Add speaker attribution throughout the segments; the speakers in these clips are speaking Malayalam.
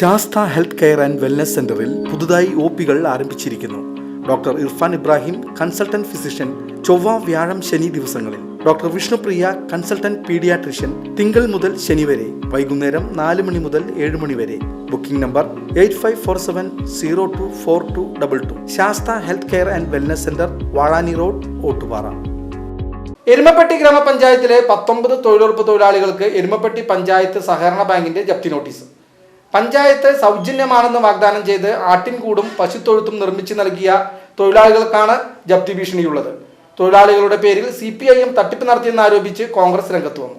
Speaker 1: Sastha health care and wellness സെന്ററിൽ പുതുതായി ഒ പികൾ ആരംഭിച്ചിരിക്കുന്നു. Doctor Irfan Ibrahim consultant physician ചൊവ്വ വ്യാഴം ശനി ദിവസങ്ങളിൽ. ഡോക്ടർ വിഷ്ണുപ്രിയ കൺസൾട്ടന്റ് പീഡിയാട്രിഷ്യൻ തിങ്കൾ മുതൽ ശനി വരെ വൈകുന്നേരം നാല് മണി മുതൽ ഏഴ് മണി വരെ. Booking number eight five four seven zero two four two double two. Sastha health care and wellness centre Vazhani road Ottupara.
Speaker 2: Erumapetty ഗ്രാമപഞ്ചായത്തിലെ പത്തൊമ്പത് തൊഴിലുറപ്പ് തൊഴിലാളികൾക്ക് എരുമപ്പെട്ടി പഞ്ചായത്ത് സഹകരണ ബാങ്കിന്റെ ജപ്തി നോട്ടീസ്. പഞ്ചായത്ത് സൗജന്യമാണെന്ന് വാഗ്ദാനം ചെയ്ത് ആട്ടിൻകൂടും പശുത്തൊഴുത്തും നിർമ്മിച്ചു നൽകിയ തൊഴിലാളികൾക്കാണ് ജപ്തി ഭീഷണിയുള്ളത്. തൊഴിലാളികളുടെ പേരിൽ സി പി ഐ എം തട്ടിപ്പ് നടത്തിയെന്ന് ആരോപിച്ച് കോൺഗ്രസ് രംഗത്ത് വന്നു.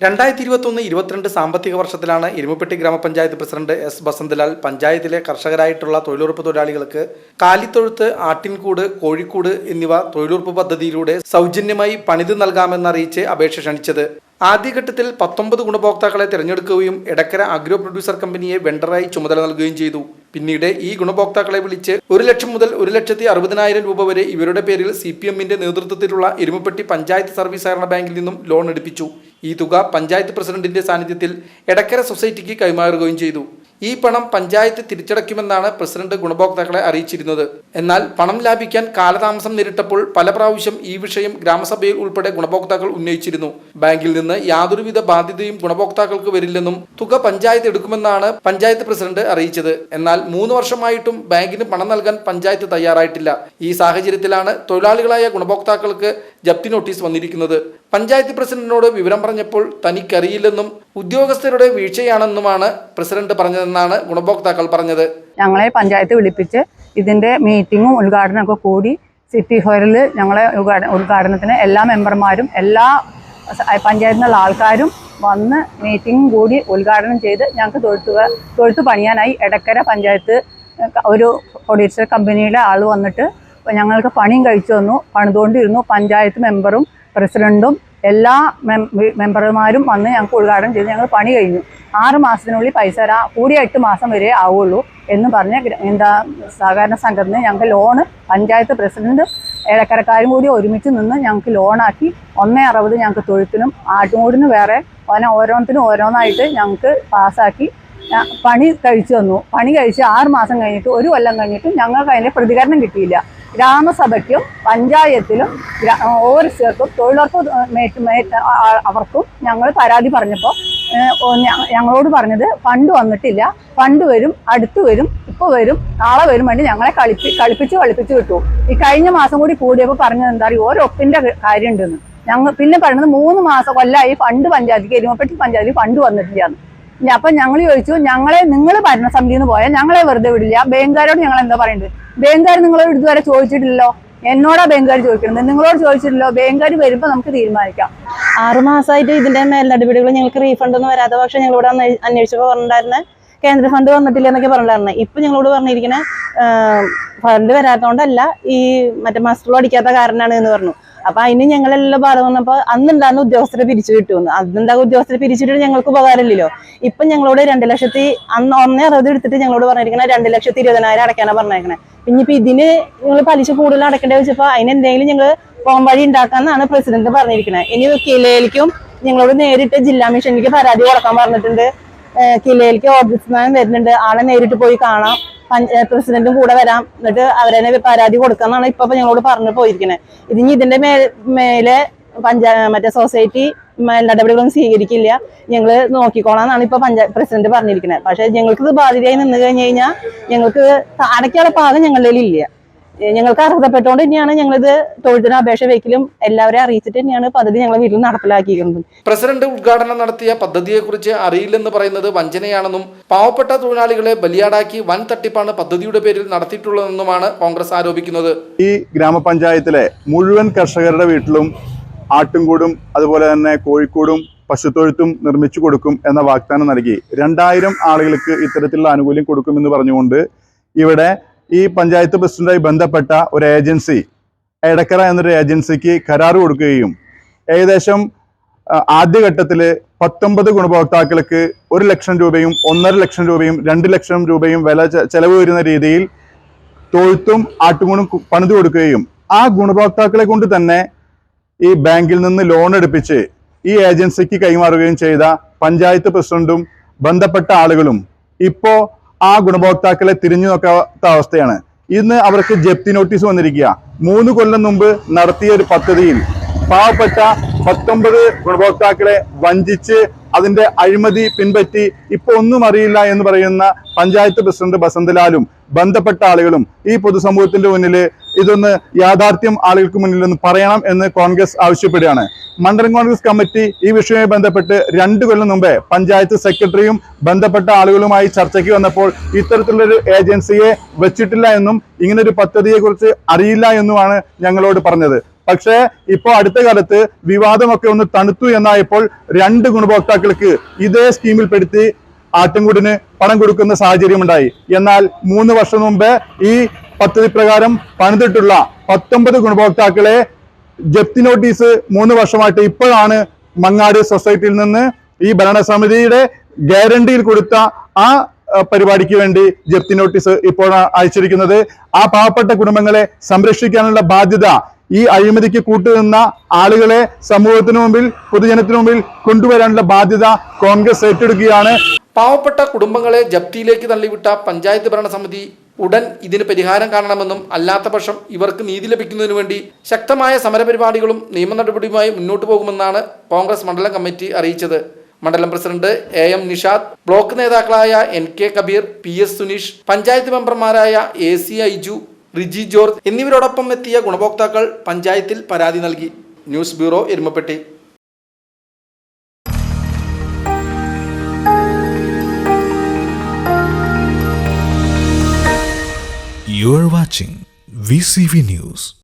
Speaker 2: രണ്ടായിരത്തി ഇരുപത്തൊന്ന് ഇരുപത്തിരണ്ട് സാമ്പത്തിക വർഷത്തിലാണ് ഇരുമുപ്പെട്ടി ഗ്രാമപഞ്ചായത്ത് പ്രസിഡന്റ് എസ് ബസന്തലാൽ പഞ്ചായത്തിലെ കർഷകരായിട്ടുള്ള തൊഴിലുറപ്പ് തൊഴിലാളികൾക്ക് കാലിത്തൊഴുത്ത് ആട്ടിൻകൂട് കോഴിക്കൂട് എന്നിവ തൊഴിലുറപ്പ് പദ്ധതിയിലൂടെ സൗജന്യമായി പണിത് നൽകാമെന്നറിയിച്ച് അപേക്ഷ ക്ഷണിച്ചത് ആദ്യഘട്ടത്തിൽ പത്തൊമ്പത് ഗുണഭോക്താക്കളെ തിരഞ്ഞെടുക്കുകയും എടക്കര അഗ്രോ പ്രൊഡ്യൂസർ കമ്പനിയെ വെണ്ടറായി ചുമതല നൽകുകയും ചെയ്തു. പിന്നീട് ഈ ഗുണഭോക്താക്കളെ വിളിച്ച് ഒരു ലക്ഷം മുതൽ ഒരു ലക്ഷത്തി അറുപതിനായിരം രൂപ വരെ ഇവരുടെ പേരിൽ സി പി എമ്മിന്റെ നേതൃത്വത്തിലുള്ള എരുമപ്പെട്ടി പഞ്ചായത്ത് സർവീസ് സഹകരണ ബാങ്കിൽ നിന്നും ലോൺ എടുപ്പിച്ചു. ഈ തുക പഞ്ചായത്ത് പ്രസിഡന്റിന്റെ സാന്നിധ്യത്തിൽ എടക്കര സൊസൈറ്റിക്ക് കൈമാറുകയും ചെയ്തു. ഈ പണം പഞ്ചായത്ത് തിരിച്ചടയ്ക്കുമെന്നാണ് പ്രസിഡന്റ് ഗുണഭോക്താക്കളെ അറിയിച്ചിരുന്നത്. എന്നാൽ പണം ലാഭിക്കാൻ കാലതാമസം നേരിട്ടപ്പോൾ പല പ്രാവശ്യം ഈ വിഷയം ഗ്രാമസഭയിൽ ഉൾപ്പെടെ ഗുണഭോക്താക്കൾ ഉന്നയിച്ചിരുന്നു. ബാങ്കിൽ നിന്ന് യാതൊരുവിധ ബാധ്യതയും ഗുണഭോക്താക്കൾക്ക് വരില്ലെന്നും തുക പഞ്ചായത്ത് എടുക്കുമെന്നാണ് പഞ്ചായത്ത് പ്രസിഡന്റ് അറിയിച്ചത്. എന്നാൽ മൂന്ന് വർഷമായിട്ടും ബാങ്കിന് പണം നൽകാൻ പഞ്ചായത്ത് തയ്യാറായിട്ടില്ല. ഈ സാഹചര്യത്തിലാണ് തൊഴിലാളികളായ ഗുണഭോക്താക്കൾക്ക് ജപ്തി നോട്ടീസ് വന്നിരിക്കുന്നത്. പഞ്ചായത്ത് പ്രസിഡന്റിനോട് വിവരം പറഞ്ഞപ്പോൾ തനിക്കറിയില്ലെന്നും ഉദ്യോഗസ്ഥരുടെ വീഴ്ചയാണെന്നുമാണ് പ്രസിഡന്റ് പറഞ്ഞതെന്നാണ് ഗുണഭോക്താക്കൾ പറഞ്ഞത്.
Speaker 3: ഞങ്ങളെ പഞ്ചായത്ത് വിളിപ്പിച്ച് ഇതിന്റെ മീറ്റിങ്ങും ഉദ്ഘാടനമൊക്കെ കൂടി സിറ്റി ഹാളിൽ ഞങ്ങളെ ഉദ്ഘാട ഉദ്ഘാടനത്തിന് എല്ലാ മെമ്പർമാരും എല്ലാ പഞ്ചായത്തിനുള്ള ആൾക്കാരും വന്ന് മീറ്റിംഗ് കൂടി ഉദ്ഘാടനം ചെയ്ത് ഞങ്ങൾക്ക് തൊഴുത്തുക തൊഴുത്ത് പണിയാനായി എടക്കര പഞ്ചായത്ത് ഒരു ഒഡീഷ കമ്പനിയുടെ ആൾ വന്നിട്ട് ഞങ്ങൾക്ക് പണിയും കഴിച്ചു തന്നു. പണിതുകൊണ്ടിരുന്നു പഞ്ചായത്ത് മെമ്പറും പ്രസിഡന്റും എല്ലാ മെമ്പർമാരും വന്ന് ഞങ്ങൾക്ക് ഉദ്ഘാടനം ചെയ്ത് ഞങ്ങൾ പണി കഴിഞ്ഞു. ആറ് മാസത്തിനുള്ളിൽ പൈസ തരാം കൂടിയ എട്ട് മാസം വരെ ആവുള്ളൂ എന്ന് പറഞ്ഞ് എന്താ സഹകരണ സംഘത്തിന് ഞങ്ങൾക്ക് ലോണ് പഞ്ചായത്ത് പ്രസിഡന്റ് ഇടക്കരക്കാരും കൂടി ഒരുമിച്ച് നിന്ന് ഞങ്ങൾക്ക് ലോണാക്കി ഒന്നേ അറുപത് ഞങ്ങൾക്ക് തൊഴുത്തിനും ആട്ടുംകൂടിനും വേറെ ഓന ഓരോന്നിനും ഓരോന്നായിട്ട് ഞങ്ങൾക്ക് പാസ്സാക്കി പണി കഴിച്ചു തന്നു. പണി കഴിച്ച് ആറ് മാസം കഴിഞ്ഞിട്ട് ഒരു കൊല്ലം കഴിഞ്ഞിട്ട് ഞങ്ങൾക്ക് അതിന്റെ പ്രതികരണം കിട്ടിയില്ല. ഗ്രാമസഭയ്ക്കും പഞ്ചായത്തിലും ഓരോരുത്തർക്കും തൊഴിലുറപ്പ് അവർക്കും ഞങ്ങൾ പരാതി പറഞ്ഞപ്പോൾ ഞങ്ങളോട് പറഞ്ഞത് ഫണ്ട് വന്നിട്ടില്ല. ഫണ്ട് വരും അടുത്ത് വരും ഇപ്പോൾ വരും നാളെ വരും വേണ്ടി ഞങ്ങളെ കളിപ്പി കളിപ്പിച്ച് കളിപ്പിച്ച് വിട്ടു. ഈ കഴിഞ്ഞ മാസം കൂടി കൂടിയപ്പോൾ പറഞ്ഞത് എന്താ പറയുക ഓരോ ഒപ്പിന്റെ കാര്യം ഉണ്ടെന്ന് ഞങ്ങൾ പിന്നെ പറയുന്നത് മൂന്ന് മാസം കൊല്ലമായി ഫണ്ട് പഞ്ചായത്തിക്ക് എരുമപ്പെട്ടി പഞ്ചായത്തിൽ ഫണ്ട് വന്നിട്ടില്ലാന്ന്. അപ്പൊ ഞങ്ങൾ ചോദിച്ചു ഞങ്ങളെ നിങ്ങൾ ഭരണസമിതിയിൽ നിന്ന് പോയാൽ ഞങ്ങളെ വെറുതെ വിടില്ല. ബാങ്കുകാരോട് ഞങ്ങൾ എന്താ പറയുന്നത് ബാങ്കുകാർ നിങ്ങളോട് ഇതുവരെ ചോദിച്ചിട്ടില്ലല്ലോ. എന്നോടാ ബാങ്കുകാർ ചോദിക്കുന്നത് നിങ്ങളോട് ചോദിച്ചിട്ടില്ലോ ബാങ്കുകാർ വരുമ്പോൾ നമുക്ക് തീരുമാനിക്കാം.
Speaker 4: ആറ് മാസമായിട്ട് ഇതിന്റെ മേൽനടപടികൾ ഞങ്ങൾക്ക് റീഫണ്ട് ഒന്നും വരാത്ത പക്ഷേ ഞങ്ങൾ ഇവിടെ അന്വേഷിച്ചപ്പോൾ പറഞ്ഞിട്ടുണ്ടായിരുന്നെ കേന്ദ്ര ഫണ്ട് വന്നിട്ടില്ല എന്നൊക്കെ പറഞ്ഞിട്ടുണ്ടായിരുന്നെ. ഇപ്പൊ ഞങ്ങളോട് പറഞ്ഞിരിക്കുന്ന ഫണ്ട് വരാത്തതുകൊണ്ടല്ല ഈ മറ്റേ മസ്റ്റർ അടിക്കാത്ത കാരണമാണ് എന്ന് പറഞ്ഞു. അപ്പൊ അതിന് ഞങ്ങളെല്ലാം ബാധ വന്നപ്പോ അന്നുണ്ടാകുന്ന ഉദ്യോഗസ്ഥരെ പിരിച്ചു കിട്ടുമെന്ന്. അന്നുണ്ടാകുന്ന ഉദ്യോഗസ്ഥരെ പിരിച്ചിട്ട് ഞങ്ങൾക്ക് ഉപകാരമില്ലല്ലോ. ഇപ്പൊ ഞങ്ങളോട് രണ്ട് ലക്ഷത്തി അന്ന് ഒന്നേ അറുപത് എടുത്തിട്ട് ഞങ്ങളോട് പറഞ്ഞിരിക്കണേ രണ്ട് ലക്ഷത്തി ഇരുപതിനായിരം അടയ്ക്കാനാണ് പറഞ്ഞേക്കണേ. പിന്നെ ഇപ്പൊ ഇതിന് നിങ്ങൾ പലിശ കൂടുതൽ അടക്കേണ്ടി വെച്ചപ്പോ അതിന് എന്തെങ്കിലും ഞങ്ങൾ വഴി ഉണ്ടാക്കാന്നാണ് പ്രസിഡന്റ് പറഞ്ഞിരിക്കുന്നത് ഇനി കിലയിലേക്കും ഞങ്ങളോട് നേരിട്ട് ജില്ലാ മിഷനിലേക്ക് പരാതി കൊടുക്കാൻ പറഞ്ഞിട്ടുണ്ട്. കിലയിലേക്ക് ഓഫീസ്മാൻ വരുന്നുണ്ട്. ആളെ നേരിട്ട് പോയി കാണാം. പ്രസിഡന്റും കൂടെ വരാം. എന്നിട്ട് അവരെ പരാതി കൊടുക്കാന്നാണ് ഇപ്പൊ ഞങ്ങളോട് പറഞ്ഞു പോയിരിക്കുന്നത് ഇതിനി ഇതിന്റെ മേ മേലെ പഞ്ചാ മറ്റേ സൊസൈറ്റി നടപടികളൊന്നും സ്വീകരിക്കില്ല. ഞങ്ങൾ നോക്കിക്കോളാന്നാണ് ഇപ്പൊ പഞ്ചായത്ത് പ്രസിഡന്റ് പറഞ്ഞിരിക്കുന്നത് പക്ഷെ ഞങ്ങൾക്ക് ഇത് ബാധ്യതയായി നിന്ന് കഴിഞ്ഞു കഴിഞ്ഞാൽ ഞങ്ങൾക്ക് അടയ്ക്കാനുള്ള പാകം ഞങ്ങളുടെ ഏ, ഞങ്ങൾക്ക് അർഹതപ്പെട്ടുകൊണ്ട് തന്നെയാണ് ഞങ്ങളിത് തൊഴിലിന് അപേക്ഷ വയ്ക്കലും എല്ലാവരെയും അറിയിച്ചിട്ട് തന്നെയാണ് പദ്ധതി ഞങ്ങൾ വീട്ടിൽ നടപ്പിലാക്കിയിരിക്കുന്നത്.
Speaker 2: പ്രസിഡന്റ് ഉദ്ഘാടനം നടത്തിയ പദ്ധതിയെ കുറിച്ച് അറിയില്ലെന്ന് പറയുന്നത് വഞ്ചനയാണെന്നും പാവപ്പെട്ട തൊഴിലാളികളെ ബലിയാടാക്കി വൻ തട്ടിപ്പാണ് പദ്ധതിയുടെ പേരിൽ നടത്തിയിട്ടുള്ളതെന്നുമാണ് കോൺഗ്രസ് ആരോപിക്കുന്നത്.
Speaker 5: ഈ ഗ്രാമപഞ്ചായത്തിലെ മുഴുവൻ കർഷകരുടെ വീട്ടിലും ആട്ടുംകൂടും അതുപോലെ തന്നെ കോഴിക്കൂടും പശുത്തൊഴുത്തും നിർമ്മിച്ചു കൊടുക്കും എന്ന വാഗ്ദാനം നൽകി. രണ്ടായിരം ആളുകൾക്ക് ഇത്തരത്തിലുള്ള ആനുകൂല്യം കൊടുക്കുമെന്ന് പറഞ്ഞുകൊണ്ട് ഇവിടെ ഈ പഞ്ചായത്ത് പ്രസിഡന്റായി ബന്ധപ്പെട്ട ഒരു ഏജൻസി എടക്കര എന്നൊരു ഏജൻസിക്ക് കരാർ കൊടുക്കുകയും ഏകദേശം ആദ്യഘട്ടത്തിൽ പത്തൊമ്പത് ഗുണഭോക്താക്കൾക്ക് ഒരു ലക്ഷം രൂപയും ഒന്നര ലക്ഷം രൂപയും രണ്ട് ലക്ഷം രൂപയും വില ചെലവ് വരുന്ന രീതിയിൽ തൊഴുത്തും ആട്ടുകൂണും പണിതു കൊടുക്കുകയും ആ ഗുണഭോക്താക്കളെ കൊണ്ട് തന്നെ ഈ ബാങ്കിൽ നിന്ന് ലോൺ എടുപ്പിച്ച് ഈ ഏജൻസിക്ക് കൈമാറുകയും ചെയ്ത പഞ്ചായത്ത് പ്രസിഡന്റും ബന്ധപ്പെട്ട ആളുകളും ഇപ്പോ ആ ഗുണഭോക്താക്കളെ തിരിഞ്ഞു നോക്കാത്ത അവസ്ഥയാണ്. ഇന്ന് അവർക്ക് ജപ്തി നോട്ടീസ് വന്നിരിക്കുക. മൂന്ന് കൊല്ലം മുമ്പ് നടത്തിയ ഒരു പദ്ധതിയിൽ പാവപ്പെട്ട പത്തൊമ്പത് ഗുണഭോക്താക്കളെ വഞ്ചിച്ച് അതിന്റെ അഴിമതി പിൻപറ്റി ഇപ്പൊ ഒന്നും അറിയില്ല എന്ന് പറയുന്ന പഞ്ചായത്ത് പ്രസിഡന്റ് ബസന്തലാലും ബന്ധപ്പെട്ട ആളുകളും ഈ പൊതുസമൂഹത്തിന്റെ മുന്നിൽ ഇതൊന്ന് യാഥാർത്ഥ്യം ആളുകൾക്ക് മുന്നിൽ ഒന്ന് പറയണം എന്ന് കോൺഗ്രസ് ആവശ്യപ്പെടുകയാണ്. മണ്ഡലം കോൺഗ്രസ് കമ്മിറ്റി ഈ വിഷയവുമായി ബന്ധപ്പെട്ട് രണ്ടു കൊല്ലം മുമ്പേ പഞ്ചായത്ത് സെക്രട്ടറിയും ബന്ധപ്പെട്ട ആളുകളുമായി ചർച്ചയ്ക്ക് വന്നപ്പോൾ ഇത്തരത്തിലുള്ളൊരു ഏജൻസിയെ വെച്ചിട്ടില്ല എന്നും ഇങ്ങനൊരു പദ്ധതിയെക്കുറിച്ച് അറിയില്ല എന്നുമാണ് ഞങ്ങളോട് പറഞ്ഞത്. പക്ഷേ ഇപ്പോൾ അടുത്ത കാലത്ത് വിവാദമൊക്കെ ഒന്ന് തണുത്തു എന്നായപ്പോൾ രണ്ട് ഗുണഭോക്താക്കൾക്ക് ഇതേ സ്കീമിൽ പെടുത്തി ആട്ടിൻകൂടിന് പണം കൊടുക്കുന്ന സാഹചര്യം ഉണ്ടായി എന്നാൽ മൂന്ന് വർഷം മുമ്പ് ഈ പദ്ധതി പ്രകാരം പണിതിട്ടുള്ള പത്തൊമ്പത് ഗുണഭോക്താക്കളെ ജപ്തി നോട്ടീസ് മൂന്ന് വർഷമായിട്ട് ഇപ്പോഴാണ് മങ്ങാട് സൊസൈറ്റിയിൽ നിന്ന് ഈ ഭരണസമിതിയുടെ ഗ്യാരണ്ടിയിൽ കൊടുത്ത ആ പരിപാടിക്ക് വേണ്ടി ജപ്തി നോട്ടീസ് ഇപ്പോൾ അയച്ചിരിക്കുന്നത്. ആ പാവപ്പെട്ട കുടുംബങ്ങളെ സംരക്ഷിക്കാനുള്ള ബാധ്യത ഈ അഴിമതിക്ക് കൂട്ടുനിന്ന ആളുകളെ സമൂഹത്തിനു മുമ്പിൽ പൊതുജനത്തിനു മുമ്പിൽ കൊണ്ടുവരാനുള്ള ബാധ്യത കോൺഗ്രസ് ഏറ്റെടുക്കുകയാണ്.
Speaker 2: പാവപ്പെട്ട കുടുംബങ്ങളെ ജപ്തിയിലേക്ക് തള്ളിവിട്ട പഞ്ചായത്ത് ഭരണസമിതി ഉടൻ ഇതിന് പരിഹാരം കാണണമെന്നും അല്ലാത്ത പക്ഷം ഇവർക്ക് നീതി ലഭിക്കുന്നതിനു വേണ്ടി ശക്തമായ സമരപരിപാടികളും നിയമ നടപടിയുമായി മുന്നോട്ടു പോകുമെന്നാണ് കോൺഗ്രസ് മണ്ഡലം കമ്മിറ്റി അറിയിച്ചത്. മണ്ഡലം president A M Nishad block നേതാക്കളായ N K Kabeer P S Suneesh panchayat മെമ്പർമാരായ A C Aiju Riji George എന്നിവരോടൊപ്പം എത്തിയ ഗുണഭോക്താക്കൾ പഞ്ചായത്തിൽ പരാതി നൽകി news bureau Erumapetty
Speaker 6: You are watching VCV News.